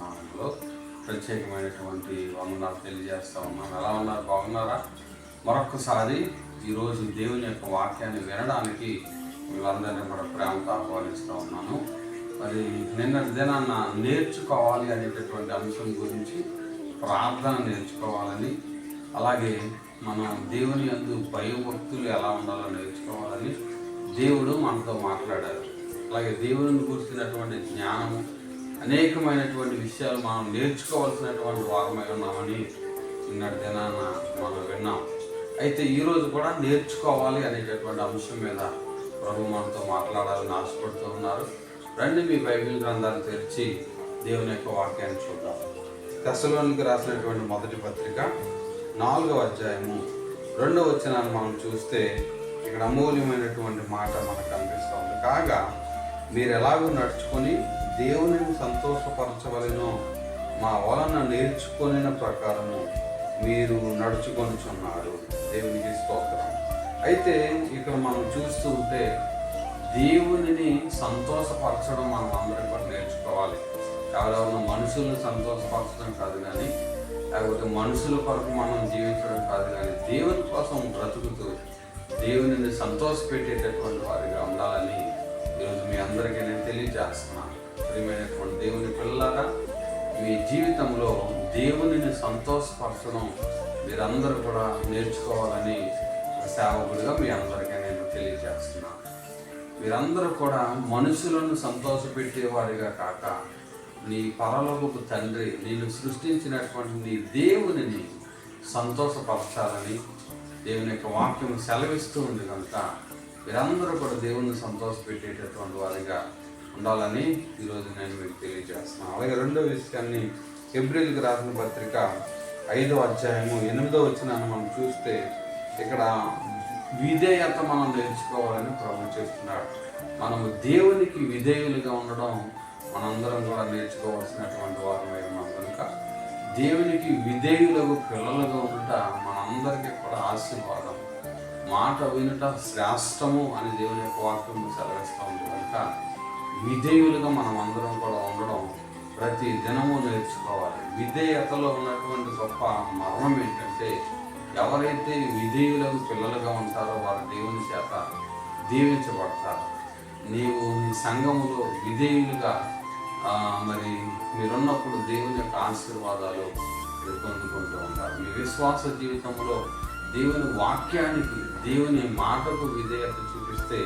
నామంలో ప్రత్యేకమైనటువంటి వందనాలు తెలియజేస్తా ఉన్నాను. ఎలా ఉన్నారు? బాగున్నారా? మరొకసారి ఈరోజు దేవుని యొక్క వాక్యాన్ని వినడానికి వీళ్ళందరినీ కూడా ప్రేమతో ఆహ్వానిస్తూ ఉన్నాను. మరి నిన్నటి దినాన్న నేర్చుకోవాలి అనేటటువంటి అంశం గురించి ప్రార్థన నేర్చుకోవాలని అలాగే మనం దేవుని యందు భయభక్తులు ఎలా ఉండాలో నేర్చుకోవాలని దేవుడు మనతో మాట్లాడారు. అలాగే దేవుని కూర్చున్నటువంటి జ్ఞానము అనేకమైనటువంటి విషయాలు మనం నేర్చుకోవాల్సినటువంటి వారమై ఉన్నామని నిన్నటి దినాన మనం విన్నాం. అయితే ఈరోజు కూడా నేర్చుకోవాలి అనేటటువంటి అంశం మీద ప్రభు మనతో మాట్లాడాలని ఆశపడుతూ ఉన్నారు. రండి మీ బైబిల్ గ్రంథాలు తెరిచి దేవుని యొక్క వాక్యాన్ని చూద్దాం. దశలోనికి రాసినటువంటి మొదటి పత్రిక నాలుగవ అధ్యాయము రెండవ వచనాన్ని మనం చూస్తే ఇక్కడ అమూల్యమైనటువంటి మాట మనకు కనిపిస్తుంది. కాగా మీరు ఎలాగో నడుచుకొని దేవునిని సంతోషపరచవలెనో మా వలన నేర్చుకొనిన ప్రకారము మీరు నడుచుకొనిచున్నారు దేవునికి స్తోత్రం. అయితే ఇక్కడ మనం చూస్తూ ఉంటే దేవునిని సంతోషపరచడం మనం అందరం కూడా నేర్చుకోవాలి. కేవలం మనుషులను సంతోషపరచడం కాదు కానీ లేకపోతే మనుషుల కొరకు మనం జీవించడం కాదు కానీ దేవుని కోసం బ్రతుకుతూ దేవునిని సంతోషపెట్టేటటువంటి వారిగా ఉండాలని ఈరోజు మీ అందరికీ నేను తెలియజేస్తున్నాను ప్రియమైనటువంటి దేవుని పిల్లలారా మీ జీవితంలో దేవునిని సంతోషపరచడం మీరందరూ కూడా నేర్చుకోవాలని సేవకుడిగా మీ అందరికీ నేను తెలియజేస్తున్నాను మీరందరూ కూడా మనుషులను సంతోషపెట్టేవారిగా కాక నీ పరలోకపు తండ్రి నేను సృష్టించినటువంటి నీ దేవునిని సంతోషపరచాలని దేవుని యొక్క వాక్యం సెలవిస్తూ ఉంది కనుక వీరందరూ కూడా దేవుని సంతోషపెట్టేటటువంటి వారిగా ఉండాలని ఈరోజు నేను మీకు తెలియజేస్తున్నాను. అలాగే రెండో విషయాన్ని ఏప్రిల్కి రాసిన పత్రిక ఐదో అధ్యాయము ఎనిమిదో వచ్చిన మనం చూస్తే ఇక్కడ విధేయత మనం నేర్చుకోవాలని ప్రభు చేస్తున్నాడు. మనము దేవునికి విధేయులుగా ఉండడం మనందరం కూడా నేర్చుకోవాల్సినటువంటి వారమై ఉన్నాం కనుక దేవునికి విధేయులకు పిల్లలుగా ఉండుట మనందరికీ కూడా ఆశీర్వాదం. మాట వినుట శ్రేష్టము అని దేవుని యొక్క వాక్యం సెలవిస్తూ ఉంది. కనుక విధేయులుగా మనం అందరం కూడా ఉండడం ప్రతి దినము నేర్చుకోవాలి. విధేయతలో ఉన్నటువంటి గొప్ప మర్మం ఏంటంటే ఎవరైతే విధేయులకు పిల్లలుగా ఉంటారో వారు దేవుని చేత దీవించబడతారు. నీవు నీ సంఘములో విధేయులుగా మరి మీరున్నప్పుడు దేవుని యొక్క ఆశీర్వాదాలు పొందుకుంటూ ఉంటారు మీ విశ్వాస జీవితంలో దేవుని వాక్యానికి దేవుని మాటకు విధేయత చూపిస్తే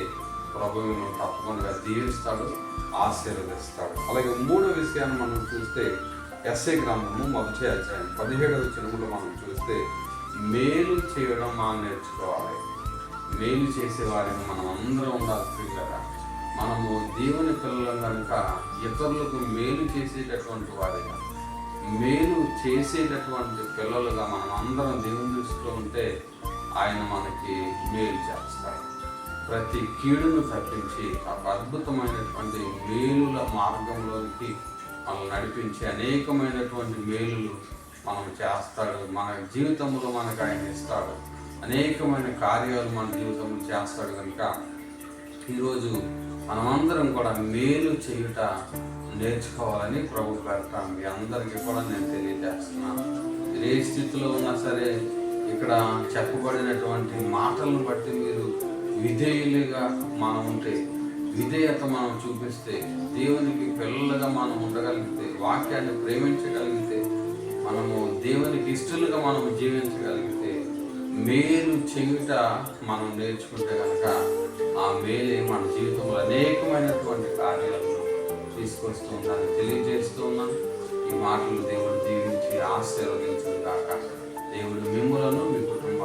ప్రభువును తప్పకుండా దీవిస్తాడు ఆశీర్వదిస్తాడు. అలాగే మూడో విషయాన్ని మనం చూస్తే ఎస్ఐ గ్రంథము మొదటి అధ్యాయం పదిహేడవ చిరుములు మనం చూస్తే మేలు చేయడం మనం నేర్చుకోవాలి. మేలు చేసే వారిని మనం అందరం ఉండాలి కదా మనము దేవుని పిల్లలు కనుక ఇతరులకు మేలు చేసేటటువంటి వారిగా మేలు చేసేటటువంటి పిల్లలుగా మనం అందరం దేవుని దృష్టిలో ఉంటే ఆయన మనకి మేలు చేస్తాడు. ప్రతి కీడును తప్పించి ఒక అద్భుతమైనటువంటి మేలుల మార్గంలోనికి మనం నడిపించి అనేకమైనటువంటి మేలులు మనం చేస్తాడు. మన జీవితంలో మనకు ఆయన ఇస్తాడు. అనేకమైన కార్యాలు మన జీవితంలో చేస్తాడు కనుక ఈరోజు మనమందరం కూడా మేలు చేయుట నేర్చుకోవాలని ప్రభు పేరట మీ అందరికీ కూడా నేను తెలియజేస్తున్నాను. ఏ స్థితిలో ఉన్నా సరే ఇక్కడ చెప్పబడినటువంటి మాటలను బట్టి మీరు విధేయులుగా మనం ఉంటే విధేయత మనం చూపిస్తే దేవునికి పిల్లలుగా మనం ఉండగలిగితే వాక్యాన్ని ప్రేమించగలిగితే మనము దేవునికి ఇష్టలుగా మనం జీవించగలిగితే మేలు చేయుట మనం నేర్చుకుంటే కనుక ఆ మేలే మన జీవితంలో అనేకమైనటువంటి కార్యాలను తీసుకొస్తూ ఉన్నాను తెలియజేస్తూ ఉన్నాను. ఈ మాటలు దేవుడు దీవించి ఆశీర్వదించుగాక దేవుడు మిమ్మలను మీ కుటుంబాన్ని